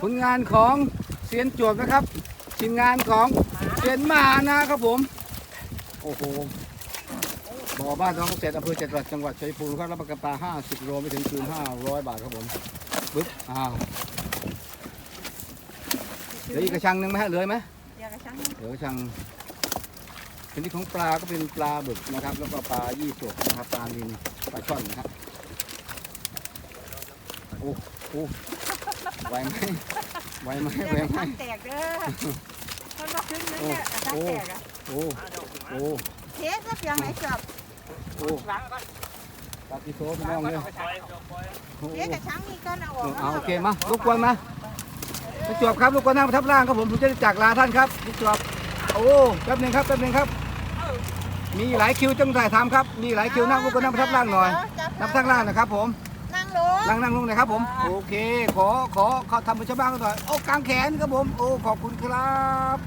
ผลงานของเซียนจวบนะครับทีมงานของเซียนหมานะครับผม โอ้โหบ่อบ้านน้องเกษตรอำเภอเจ็ดรัดจังหวัดชัยภูมิครับรับประกันปลา50โลไม่ถึงคืน500 บาทครับผมปึ๊บอ้าวเหลืออีกกระชังหนึ่งไหมฮะเหลือไหมเดี๋ยวกระชังเหลือกระชังชนิดของปลาก็เป็นปลาบึกนะครับ แล้วก็ปลายี่สกนะครับปลานิลปลาช่อนนะครับโอ้โหไหวไหมไหวไหมเดี๋ยวไหวกระไหมชังแตกเด้อคนบอกขึ้นนึงเนี่ยกระชังแตกอะโอ้โอ้เทสแล้วเพียงไหนจับโอ้ปลาติโซพี่น้องเลยโอ้เทสกระชังนี่ก็เอาออกเอาโอเคมาลูกกวนมาพี่จวบครับลูกกวนนั่งประทับร่างครับผมผมจะได้จากลาท่านครับพี่จวบโอ้แป๊บหนึงครับแป๊บหนึงครับ มีหลายคิวจังถ่ายทำครับ มีหลายคิวนั่งลูกกวนนั่งประทับร่างหน่อยนั่งประทับร่างนะครับผมนั่ง ลง นั่งนั่งลงหน่อยครับผมโอเค ขอขอขอทำเป็นชาวบ้านกันหน่อยโอ้กางแขนครับผม โอ้ขอบคุณครับ